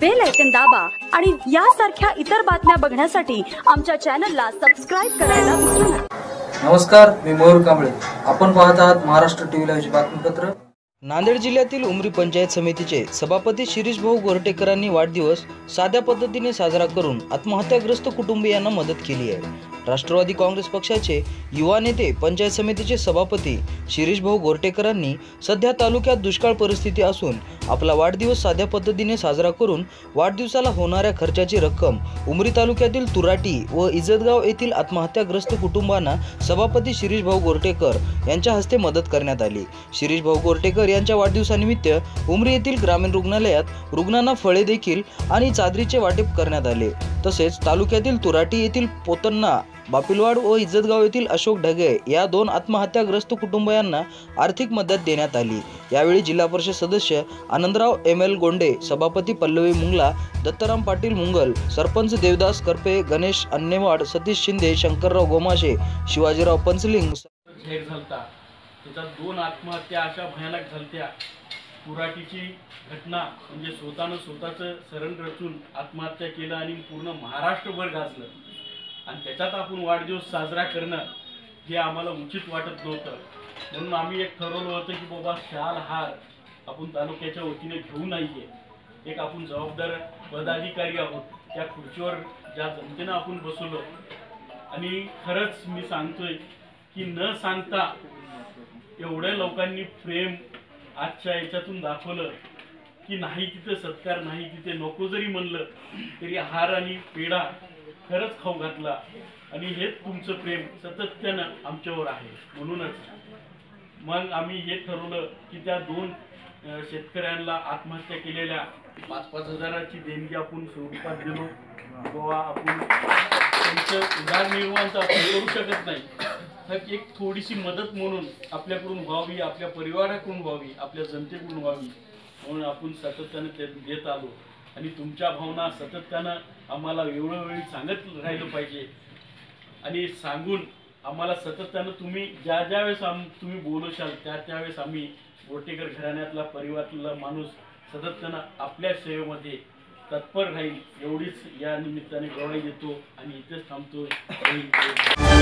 Bell ऐकन दाबा आणि यासारख्या इतर बातम्या बघण्यासाठी आमच्या चॅनलला सबस्क्राईब करायला विसरू नका. नमस्कार मी मयूर कांबळे. आपण पाहत आहात महाराष्ट्र टीव्ही लाईव्हचे बातमीपत्र. नांदेड जिल्ह्यातील उमरी पंचायत समितीचे सभापती शिरीष भाऊ गोरटेकरांनी वाढदिवस साध्या पद्धतीने साजरा करून आत्महत्याग्रस्त कुटुंबियांना मदत केली आहे. राष्ट्रवादी काँग्रेस पक्षाचे युवा नेते पंचायत समितीचे सभापती शिरीष भाऊ गोरटेकरांनी सध्या तालुक्यात दुष्काळ परिस्थिती असून आपला वाढदिवस साध्या पद्धतीने साजरा करून वाढदिवसाला होणाऱ्या खर्चाची रक्कम उमरी तालुक्यातील तुराटी व इजतगाव येथील आत्महत्याग्रस्त कुटुंबांना सभापती शिरीष भाऊ गोरटेकर यांच्या हस्ते मदत करण्यात आली. शिरीष भाऊ गोरटेकर यांच्या वाढदिवसानिमित्त उमरी येथील ग्रामीण रुग्णालयात रुग्णांना फळे देखील आणि चादरीचे वाटप करण्यात आले. तसेच तालुक्यातील तुराटी येथील पोतन्ना बापिलवाड व इज्जतगाव येथील अशोक ढगे या दोन आत्महत्याग्रस्त कुटुंबियांना आर्थिक मदत देण्यात आली. यावेळी जिल्हा परिषद सदस्य आनंदराव एम एल गोंडे सभापती पल्लवी मुंगला दत्ताराम पाटील मुंगल सरपंच देवदास करपे गणेश अन्नेवाड सतीश शिंदे शंकरराव गोमाशे शिवाजीराव पंचलिंग झालता. दोन आत्महत्या अशा भयानक झालत्या. पुराटीची घटना म्हणजे स्वतःनं स्वतःचं शरण रचून आत्महत्या केलं आणि पूर्ण महाराष्ट्रभर गाजलं. आणि त्याच्यात आपण वाढदिवस साजरा करणं हे आम्हाला उचित वाटत नव्हतं. म्हणून आम्ही एक ठरवलं होतं की बाबा शाल हार आपण तालुक्याच्या वतीने घेऊ नाहीये. एक आपण जबाबदार पदाधिकारी आहोत. त्या खुर्चीवर ज्या जनतेनं आपण बसवलं आणि खरंच मी सांगतोय की न सांगता एवढ्या लोकांनी प्रेम आजच्या याच्यातून दाखवलं की नाही तिथे सत्कार नाही तिथे नको जरी म्हणलं तरी हार आणि पेढा खरंच खाऊ घातला. आणि हेच तुमचं प्रेम सातत्यानं आमच्यावर आहे. म्हणूनच मग आम्ही हे ठरवलं की त्या दोन शेतकऱ्यांना आत्महत्या केलेल्या पाच पाच हजाराची देणगी आपण स्वरूपात दिलो गोवा आपण त्यांचं उदारनिर्वाह आपण करू शकत नाही. तर एक थोडीशी मदत म्हणून आपल्याकडून व्हावी आपल्या परिवाराकडून व्हावी आपल्या जनतेकडून व्हावी म्हणून आपण सातत्यानं ते देत आलो. आणि तुमच्या भावना सातत्यानं आम्हाला वेळोवेळी सांगत राहिलं पाहिजे. आणि सांगून आम्हाला सातत्यानं तुम्ही ज्या ज्या वेळेस आम तुम्ही बोलवशाल त्या त्यावेळेस आम्ही गोटेकर घराण्यातला परिवारातला माणूस सातत्यानं आपल्या सेवेमध्ये तत्पर राहील. एवढीच या निमित्ताने गवाई देतो आणि इथेच थांबतो.